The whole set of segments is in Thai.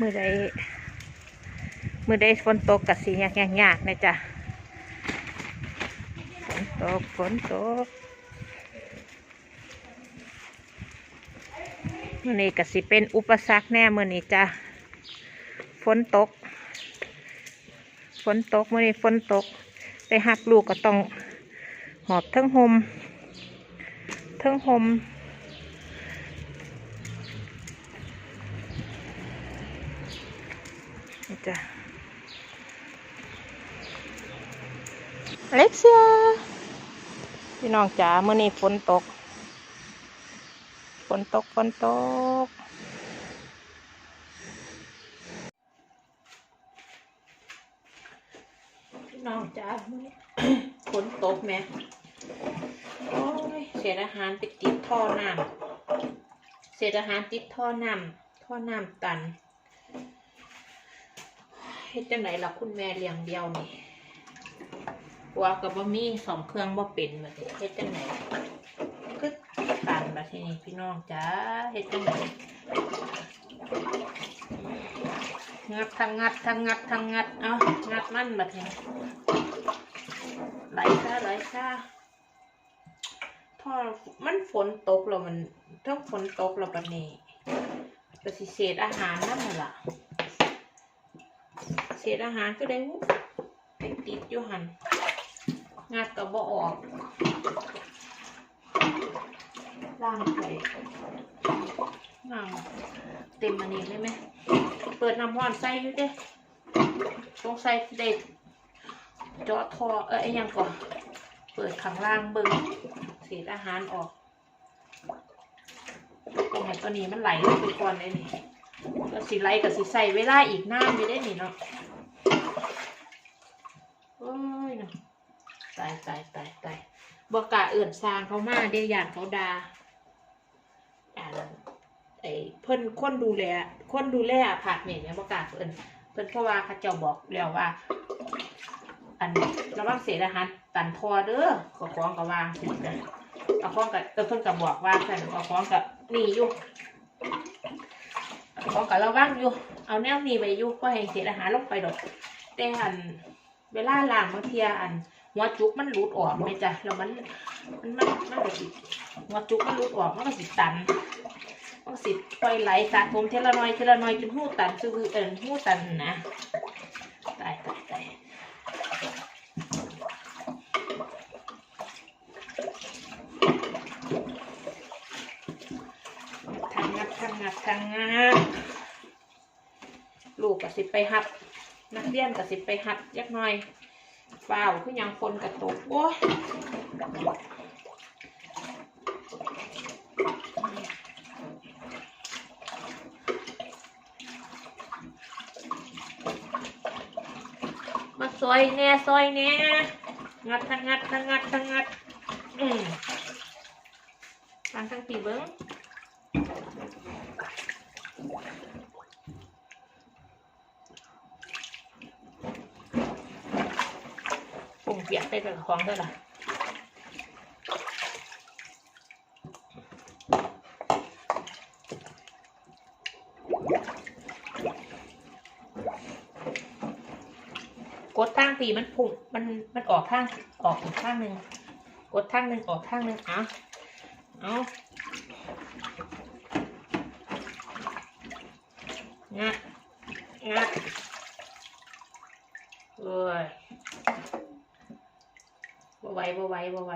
มือใดมือใดฝนตกกับสียากยากยากๆนะจ๊ะฝนตกฝนตกมือนี้ก็สิเป็นอุปสรรคแน่มือนี้จ้ะฝนตก ฝนตกมือนี้ฝนตก ไปหักลูกก็ต้องหอบทั้งหมทั้งหม นี่จ้ะเล็กเซียพี่น้องจ๋าเมื่อนี้ฝนตก ฝนตก ฝนตก พี่น้องจ๋ามื้อนี้ฝนตกแหม่โอ้ยเศษอาหารไปติดท่อน้ำเศษอาหารติดท่อน้ำท่อน้ำตัน เฮ็ดจังไหนล่ะคุณแม่เลี้ยงเดียวนี่หัวกับบ่มีสองเครื่องบ่เป็นบัดนี้เฮ็ดจังไหนก็ตันบัดทีนี้พี่น้องจ๋าเฮ็ดจังไหนงัดทั้งงัดทั้งงัดทั้งงัด เอางัดมันบัดนี้ไหลซะไหลซะพอมันฝนตกแล้วมันถ้าฝนตกแล้วบัดนี้ก็สิเศษอาหารนั่นน่ะล่ะ เศษอาหารก็ได้วุบไปติดอยู่หันงัดก็บ่ออกล่างไปน้ำเต็มอันนี้เลยไหม เปิดน้ำร้อนใส่อยู่เด้ต้องใส่เด็ดเจาะทอเอ้ยยังก่อน เปิดข้างล่างเบิ้งเศษอาหารออกตรงไหนตัวนี้มันไหลลงไปก่อนเลยนี่ ก็สิไลกับสิใส่เวลาอีกน้ำไม่ได้นี่เนาะโอ้ยเนาะตายตายตายตายบอกกะเอื่นซางเขามาเดียอย่างเขาดาอ่าไอ้เพิ่นคนดูแลคนดูแลอพาร์ตเมนเนี่ยบอกกะเพิ่นเพิ่นเพราะว่าเขาเจ้าบอกแล้วว่า อันระวังเศษอาหารตันทอเด้อขอคล้องกับวางเอาคล้องกับเออเพิ่นกับบอกว่าใส่เอาคล้องกับนี่อยู่ เอากับระวังอยู่ เอาแนวนี้ไปอยู่ก็ให้เศษอาหารลงไปดอก แต่อันเวลาล้างบางเทีอันหัวจุกมันหลุดออกไหมจ๊ะแล้วมันมันมันมันก็สิหัวจุกมันหลุดออกมันก็สิตันมันก็สิปล่อยไหลสะสมเทละน้อยเทละน้อยจนหูตันซื้อเอินหูตันนะตายตายตาย ทางงัด ทางงางงัดลูกกับสิไปหัด นักเรียนกับสิไปหัดยักหน่อยเปล่าคือยังคนกระตุกโอ้มาซอยแน่ซอยแน่งัดทางงัดทางงัดทางงัดอืมทางทางปีเบิ้ง งเปียกได้กับของด้วยล่ะกดทางตีมันพุ่งมันมันออกข้างออกอีกข้างหนึ่งกดข้างหนึ่งออกข้างหนึ่งเอาเอางัดงัดเอ้ย บ่ ไหวบ่ไหวบ่ไหว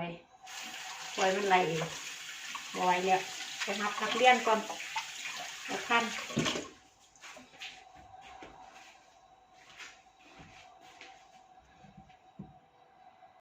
ปล่อยมันไหลเองบ่ไหวแล้วไปนับนักเรียนก่อนแล้วท่าน